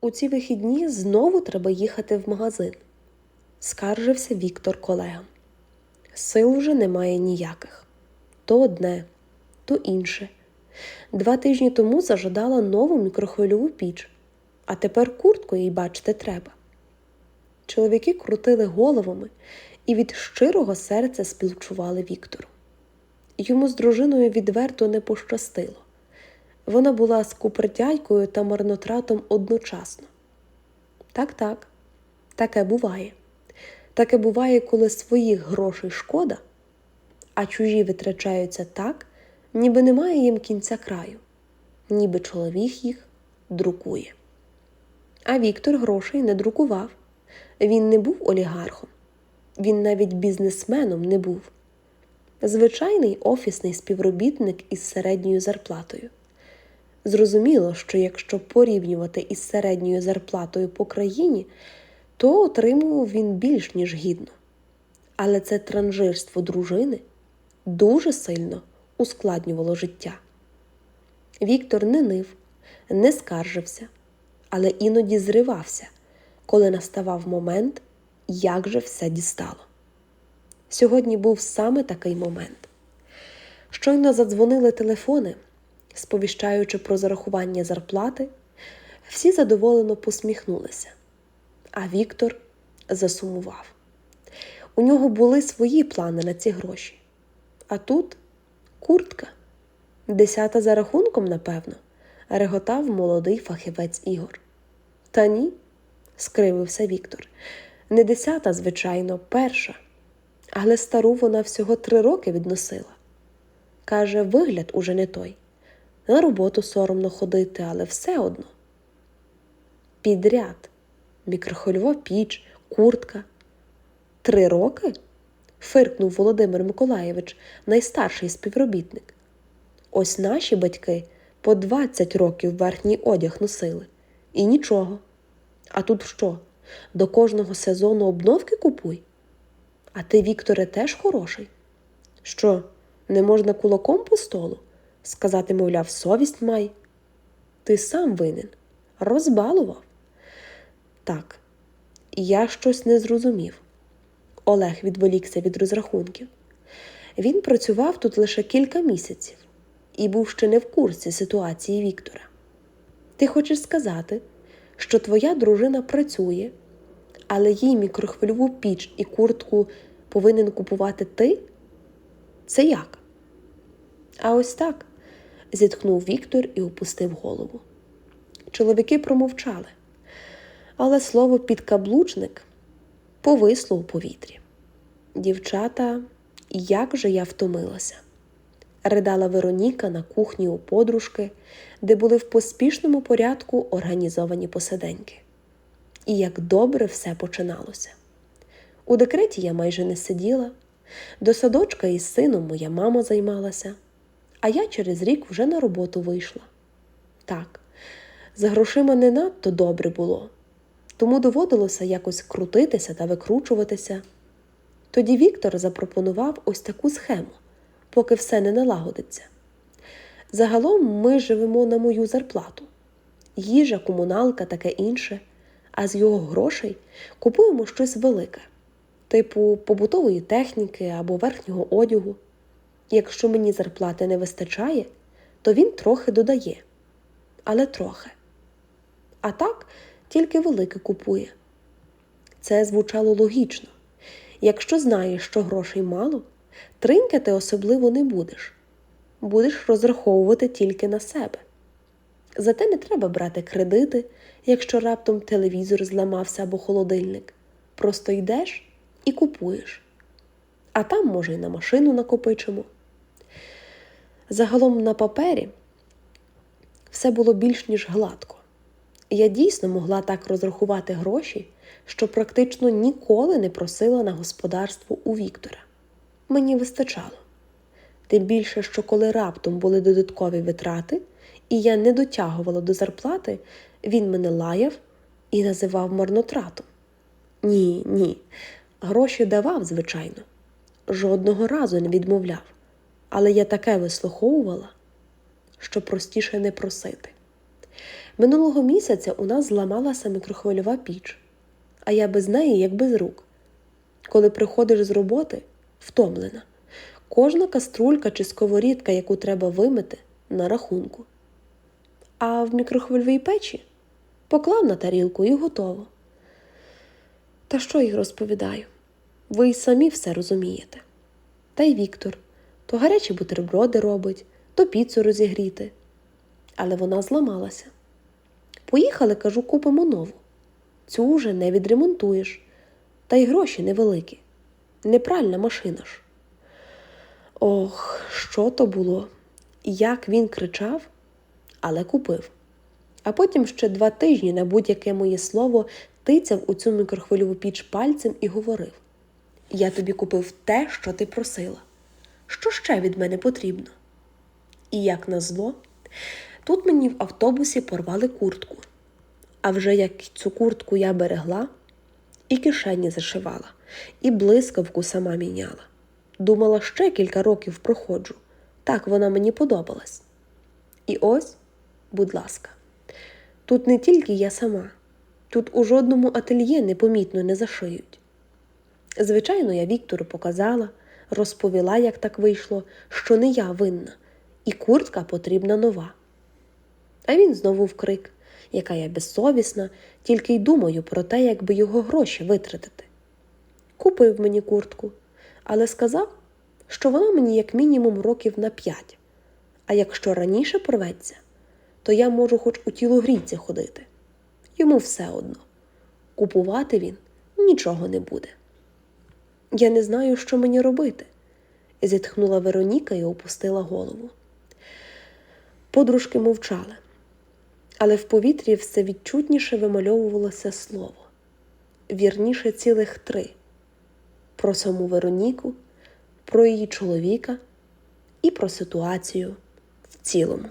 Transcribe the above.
У ці вихідні знову треба їхати в магазин, скаржився Віктор колегам. Сил вже немає ніяких. То одне, то інше. Два тижні тому зажадала нову мікрохвильову піч, а тепер куртку їй бачити треба. Чоловіки крутили головами і від щирого серця співчували Віктору. Йому з дружиною відверто не пощастило. Вона була скупердяйкою та марнотратом одночасно. Так, так, таке буває. Таке буває, коли своїх грошей шкода, а чужі витрачаються так, ніби немає їм кінця краю, ніби чоловік їх друкує. А Віктор грошей не друкував. Він не був олігархом, він навіть бізнесменом не був. Звичайний офісний співробітник із середньою зарплатою. Зрозуміло, що якщо порівнювати із середньою зарплатою по країні, то отримував він більш ніж гідно. Але це транжирство дружини дуже сильно ускладнювало життя. Віктор не нив, не скаржився, але іноді зривався, коли наставав момент, як же все дістало. Сьогодні був саме такий момент. Щойно задзвонили телефони, сповіщаючи про зарахування зарплати, всі задоволено посміхнулися, а Віктор засумував. У нього були свої плани на ці гроші. А тут куртка. Десята за рахунком, напевно, реготав молодий фахівець Ігор. Та ні, скривився Віктор. Не десята, звичайно, перша, але стару вона всього три роки відносила. Каже, вигляд уже не той. На роботу соромно ходити, але все одно. Підряд, мікрохвильова піч, куртка. Три роки? фиркнув Володимир Миколаєвич, найстарший співробітник. Ось наші батьки по 20 років верхній одяг носили. І нічого. А тут що? До кожного сезону обновки купуй? А ти, Вікторе, теж хороший? Що, не можна кулаком по столу? Сказати, мовляв, совість май. Ти сам винен, розбалував. Так, я щось не зрозумів. Олег відволікся від розрахунків. Він працював тут лише кілька місяців і був ще не в курсі ситуації Віктора. Ти хочеш сказати, що твоя дружина працює, але їй мікрохвильову піч і куртку повинен купувати ти? Це як? А ось так, зітхнув Віктор і опустив голову. Чоловіки промовчали, але слово підкаблучник повисло у повітрі. Дівчата, як же я втомилася, ридала Вероніка на кухні у подружки, де були в поспішному порядку організовані посиденьки. І як добре все починалося. У декреті я майже не сиділа, до садочка із сином моя мама займалася, а я через рік вже на роботу вийшла. Так, за грошима не надто добре було, тому доводилося якось крутитися та викручуватися. Тоді Віктор запропонував ось таку схему, поки все не налагодиться. Загалом ми живемо на мою зарплату їжа, комуналка, таке інше, а з його грошей купуємо щось велике, типу побутової техніки або верхнього одягу. Якщо мені зарплати не вистачає, то він трохи додає, але трохи. А так тільки велике купує. Це звучало логічно. Якщо знаєш, що грошей мало, тринькати особливо не будеш. Будеш розраховувати тільки на себе. Зате не треба брати кредити, якщо раптом телевізор зламався або холодильник. Просто йдеш і купуєш. А там, може, й на машину накопичимо. Загалом на папері все було більш ніж гладко. Я дійсно могла так розрахувати гроші, що практично ніколи не просила на господарство у Віктора. Мені вистачало. Тим більше, що коли раптом були додаткові витрати, і я не дотягувала до зарплати, він мене лаяв і називав марнотратом. Ні, ні, гроші давав, звичайно, жодного разу не відмовляв, але я таке вислуховувала, що простіше не просити. Минулого місяця у нас зламалася мікрохвильова піч, а я без неї як без рук. Коли приходиш з роботи, втомлена. Кожна каструлька чи сковорідка, яку треба вимити, на рахунку. А в мікрохвильовій печі поклав на тарілку і готово. Та що їх розповідаю? Ви й самі все розумієте. Та й Віктор то гарячі бутерброди робить, то піцу розігріти. Але вона зламалася. Поїхали, кажу, купимо нову. Цю вже не відремонтуєш, та й гроші невеликі. Непральна машина ж. Ох, що то було? Як він кричав, але купив. А потім ще два тижні на будь-яке моє слово тицяв у цю мікрохвильову піч пальцем і говорив: Я тобі купив те, що ти просила. Що ще від мене потрібно? І як назло, тут мені в автобусі порвали куртку. А вже як цю куртку я берегла, і кишені зашивала, і блискавку сама міняла. Думала, ще кілька років проходжу. Так вона мені подобалась. І ось, будь ласка, тут не тільки я сама, тут у жодному ательє непомітно не зашиють. Звичайно, я Віктору показала, розповіла, як так вийшло, що не я винна, і куртка потрібна нова. А він знову вкрик, яка я безсовісна, тільки й думаю про те, як би його гроші витратити. Купив мені куртку, але сказав, що вона мені як мінімум років на п'ять. А якщо раніше порветься, то я можу хоч у тілогрійці ходити. Йому все одно. Купувати він нічого не буде. Я не знаю, що мені робити, зітхнула Вероніка і опустила голову. Подружки мовчали, але в повітрі все відчутніше вимальовувалося слово вірніше цілих три про саму Вероніку, про її чоловіка і про ситуацію в цілому.